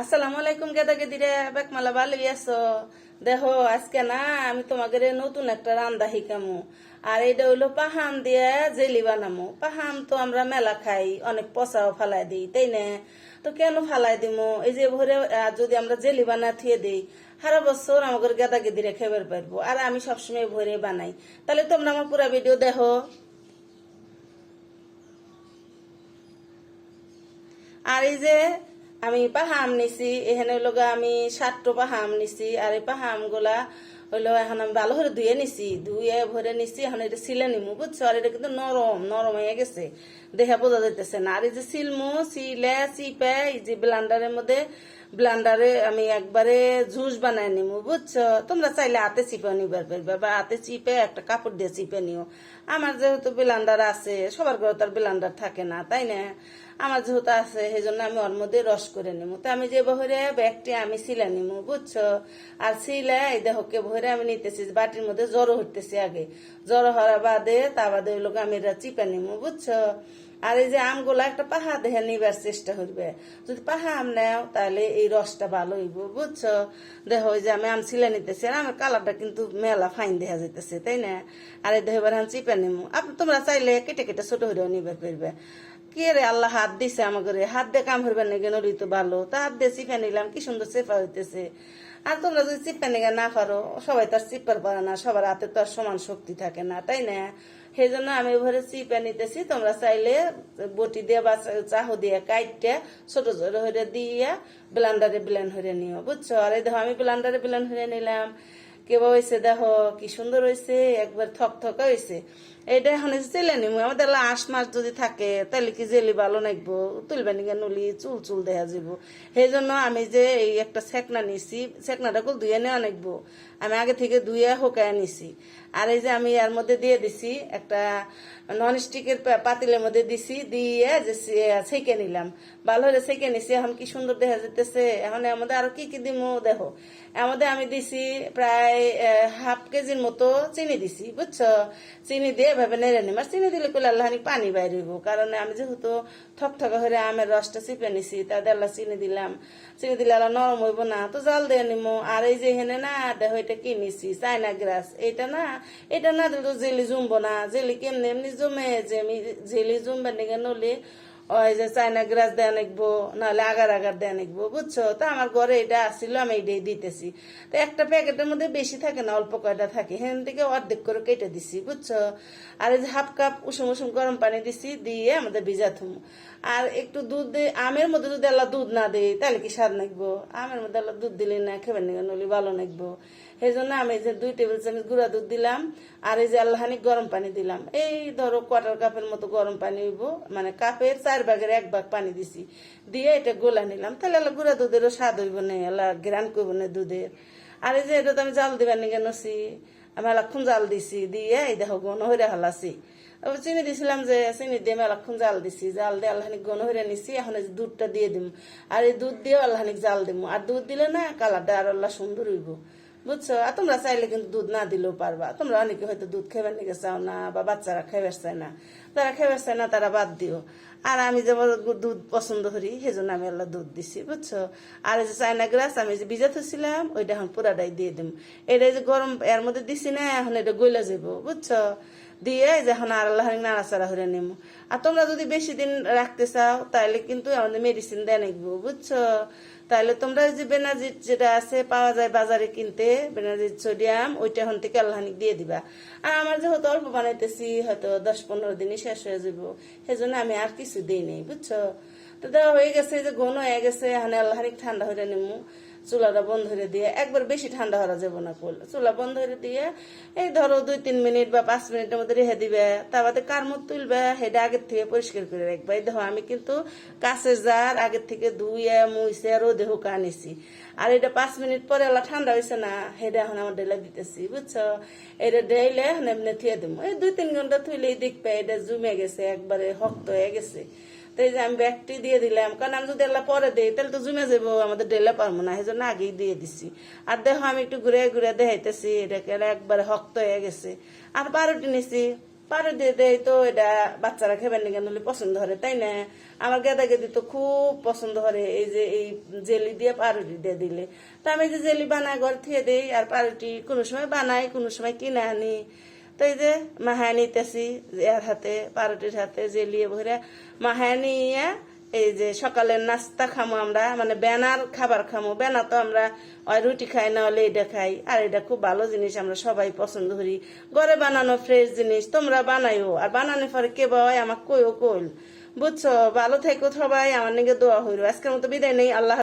আসসালামু আলাইকুম গেদা গেদিরে বেকমালা ভালোই আছো? দেখো, আজকে না আমি তোমাদের নতুন একটা রান্দা শিকামু আর এইটা হইল পাহাম দিয়ে জেলি বানামু। পাহাম তো আমরা মেলা খাই, অনেক পচাও ফালাই দিই, তাই না? তো কেন ফালাই দিমু? এই যে ভরে যদি আমরা জেলি বানা থুয়ে দিই, সারা বছর আমাদের গেদা গেদিরে খেবার পারব। আর আমি সবসময় ভরে বানাই। তাহলে তোমরা আমার পুরা ভিডিও দেখো। আর এই যে আমি পাহাম নিছি এখানে হইল আমি সাতটো পাহাম নিছি, আর এই পাহামগুলা হইল এখন আমি ভালো করে ধুয়ে নিছি, ধুয়ে ভরে নিছি, এখন এটা সিলে নিমু, বুঝছ? আর এটা কিন্তু নরম নরম হয়ে গেছে। দেখা বোঝা যাইতেছে না। আর এই যে সিলমু সিলে চিপে এই যে ব্লান্ডারের মধ্যে, ব্লান্ডারে আমি একবারে জুস বানাই নিমু, বুঝছ? তোমরা চাইলে হাতে চিপে নিবার পারবে, বা হাতে চিপে একটা কাপড় দিয়ে চিপে নিও। আমার যেহেতু ব্লান্ডার আছে, সবার ঘরে তো আর ব্লান্ডার থাকে না, তাই না? আমার যেহেতু আছে সেই জন্য আমি ওর মধ্যে রস করে নেব। তো আমি যে বহরে ব্যাগটি আমি সিলা নিমু বুঝছ? আর সিলা এই দেহকে বহরে আমি নিতেছি বাটির মধ্যে জড়ো হইতেছি আগে। জড়ো হওয়ার বাদে তা বাদে ওই লোক আমি এটা চিপে নিমু বুঝছ? আর এই যে আমগুলা একটা পাহা দেখে নিবার চেষ্টা করবে। যদি পাহা আম নেও, তাহলে এই রসটা ভালো হইব, বুঝছ? দেখো যে আমি আম সিলে নিতেছি, আর আমার কালারটা কিন্তু মেলা ফাইন দেখা যাইতেছে, তাই না? আর এই দেখো, এবার আমি চিপে নিমু আপনি তোমরা চাইলে কেটে কেটে ছোট হইলেও নিবার পারবে। কে রে আল্লাহ হাত দিছে আমাকে হাত দিয়ে কাম করবেন নাকি? নলি তো ভালো। তা হাত দিয়ে চিপে নিলাম, কি সুন্দর চেপা হইতেছে। আর তোমরা যদি চিপে নিগে না পারো, সবাই তো আর চিপার পারে না, সবার হাতে তো আর সমান শক্তি থাকে না, তাই না? সেই জন্য আমি ঘরে চিপে নিতেছি, তোমরা চাইলে বটি দিয়ে বা চাহু দিয়ে কাইটে ছোট ছোট হয়ে দিয়ে ব্লান্ডারে ব্লেন্ড হয়ে নিও, বুঝছ? আর এই দেখো আমি ব্লান্ডারে ব্লেন্ড হয়ে নিলাম। কেবা হয়েছে, দেখো কি সুন্দর হয়েছে, একবার থক থকা হয়েছে। এইটা এখন জেলে নিমু আমাদের আশ মাস যদি থাকে, তাহলে কি জেলি ভালো নাকবো তুলবে নিগে নলি, চুল চুল দেখা যাব সেই জন্য আমি যে এই একটা সেকনা নিছি সেকনাটা কল ধুয়ে নেওয়া নাকবো আমি আগে থেকে ধুয়ে হোকায় নিছি। আর এই যে আমি এর মধ্যে দিয়ে দিছি একটা নন স্টিকের পাতিলের মধ্যে দিছি, দিয়ে যে সেকে নিলাম। ভালো হলে সেকে নিছি, এখন কি সুন্দর দেখা যেতেছে এখন মধ্যে আরও কি কি দিমু? দেখো। মধ্যে আমি দিছি প্রায় হাফ কেজির মতো চিনি দিছি, বুঝছ? চিনি দিয়ে এভাবে নেড়ে নিম। আর চিনি দিলে কইলে আল্লাহ পানি বাইরিব কারণ আমি যেহেতু ঠকঠকা হয়ে আমের রসটা চিপে নিছি তাদের আল্লাহ চিনি দিলাম। চিনি দিলে আল্লাহ নরম হইব না। তো জাল দিয়ে নিমো। আর এই যে এখানে না দেখো এটা কি নিছি? চাইনা গ্রাস। এটা না এটা না দিলে তো জেলি জমবো না। জেলি কেমনি? এমনি জমে আমি জেলি জমবে নিগে নলি ওই যে চাইনা গ্রাস দেয়া নেকবো নাহলে আগার আগার দেয়া নেকবো বুঝছ? তো আমার ঘরে এটা আসছিল আমি এটাই দিতেছি। তো একটা প্যাকেটের মধ্যে বেশি থাকে না, অল্প কয়টা থাকে। হেন থেকে অর্ধেক করে কেটে দিছি, বুঝছ? আর এই যে হাফ কাপ উষুম উষুম গরম পানি দিছি, দিয়ে আমাদের ভিজা থুমু। আর একটু দুধ আমের মধ্যে যদি আল্লাহ দুধ না দেয়, তাহলে কি স্বাদ নাকবো? আমের মধ্যে আল্লাহ দুধ দিলে না খেবেন নিগে নলি ভালো নাকবো। সেই জন্য আমি যে দুই টেবিল চামচ গুঁড়া দুধ দিলাম, আর এই যে আল্লাহানি গরম পানি দিলাম। এই ধরো কোয়ার্টার কাপের মতো গরম পানি হইব মানে কাপের চার ভাগের এক ভাগ পানি দিছি। দিয়ে এটা গোলা নিলাম। তাহলে আল্লাহ গুঁড়া দুধেরও স্বাদ হইব না, আল্লাহ গ্রান করব না দুধের। আর এই যে এটা তো আমি জাল দিবার নিগে নছি, আমি এলাক্ষণ জাল দিছি, দিয়ে এই দেখো গণ হইরে চিনি দিছিলাম যে, চিনি দিয়ে আমি এলাক্ষণ জাল দিছি। জাল দিয়ে আল্লাহানিক হইরে নিছি, এখন এই দুধটা দিয়ে দিম। আর এই দুধ দিয়ে আল্লাহানিক জাল দিম। আর দুধ দিলে না কালারটা আর আল্লাহ সুন্দর হইব। বুঝছ? আর তোমরা চাইলে কিন্তু দুধ না দিলেও পারবা। তোমরা অনেকে হয়তো দুধ খেবার নিকে চাও না, বা বাচ্চারা খেবার চায় না। তারা খেবার চায় না, তারা বাদ দিও। আর আমি যে দুধ পছন্দ করি সেই জন্য আমি আল্লাহ দুধ দিছি, বুঝছ? আর যে চায়না গ্রাস, আমি যে ভিজা থুছিলাম ওইটা এখন পুরাটাই দিয়ে দিম। এটা যে গরম, এর মধ্যে দিছি না, এখন এটা গইলা যাব বুঝছ? দিয়ে যে আর আল্লাহ নাড়াচাড়া হয়ে নিম। আর তোমরা যদি বেশি দিন রাখতে চাও তাহলে কিন্তু আমাদের মেডিসিন দেয় নাকবো বুঝছ? তাহলে তোমরা যে বেনাজির যেটা আছে পাওয়া যায় বাজারে কিনতে বেনাজির সোডিয়াম ওইটা এখন থেকে আল্লাহানিক দিয়ে দিবা। আর আমার যেহেতু অল্প বানাইতেছি, হয়তো দশ পনেরো দিনই শেষ হয়ে যাব সেজন্য আমি আর কিছু দিই নেই, বুঝছ? তো দেওয়া হয়ে গেছে যে ঘন হয়ে গেছে, এখানে আল্লাহানিক ঠান্ডা হয়ে নেমু। চুলাটা বন্ধ করে দিয়ে একবার বেশি ঠান্ডা হওয়া যাব না করলে চুলা বন্ধ করে দিয়ে এই ধরো দুই তিন মিনিট বা পাঁচ মিনিটের মধ্যে রেখে দিবে, তারপরে কার মত তুলবে সেটা আগের থেকে পরিষ্কার করে রাখবে। এই দেখো, আমি কিন্তু কাছের জার আগের থেকে ধুয়ে, মুইছে, রোদে হুকা আনিছি আর এটা পাঁচ মিনিট পরে ওলা ঠান্ডা হয়েছে না, সেটা এখন আমার ডেলা দিতেছি, বুঝছ? এটা ডেইলে এখন এমনি থুয়ে দেবো এই দুই তিন ঘণ্টা থুইলেই দেখবে এটা জমে গেছে, একবারে শক্ত হয়ে গেছে। তো এই যে আমি ব্যাগটি দিয়ে দিলাম, কারণ আমি যদি এলা পরে দিই, তাহলে তো জমে যাব আমাদের ডেলে পারব না সেই জন্য আগেই দিয়ে দিছি। আর দেখো, আমি একটু ঘুরে ঘুরে দেখাইতেছি এটাকে একবারে শক্ত হয়ে গেছে। আর বারোটি নিছি পারো দিয়ে দেয় তো এটা বাচ্চারা খেবেন না কেন পছন্দ করে তাই না? আমার গেদা গেদি তো খুব পছন্দ করে এই যে এই জেলি দিয়ে পাউরুটি দিয়ে দিলে। তা আমি যে জেলি বানাই, ঘর থিয়ে দিই, আর পাউরুটি কোনো সময় বানাই, কোনো সময় কিনে আনি। তো এই যে মাহায় নিতেছি এর হাতে পাউরুটির হাতে জেলিয়ে ভরে মাহায় এই যে সকালের নাস্তা খামো আমরা মানে বেনার খাবার খামো। বেনা তো আমরা ওই রুটি খাই না হলে এটা খাই। আর এটা খুব ভালো জিনিস আমরা সবাই পছন্দ করি। ঘরে বানানো ফ্রেশ জিনিস, তোমরা বানাইও। আর বানানোর পরে কে বাবাই আমাকে কইও কইল। বুঝছ? ভালো থেকো সবাই। আমার নিকে দোয়া হইল আজকের মতো বিদায় নেই। আল্লাহ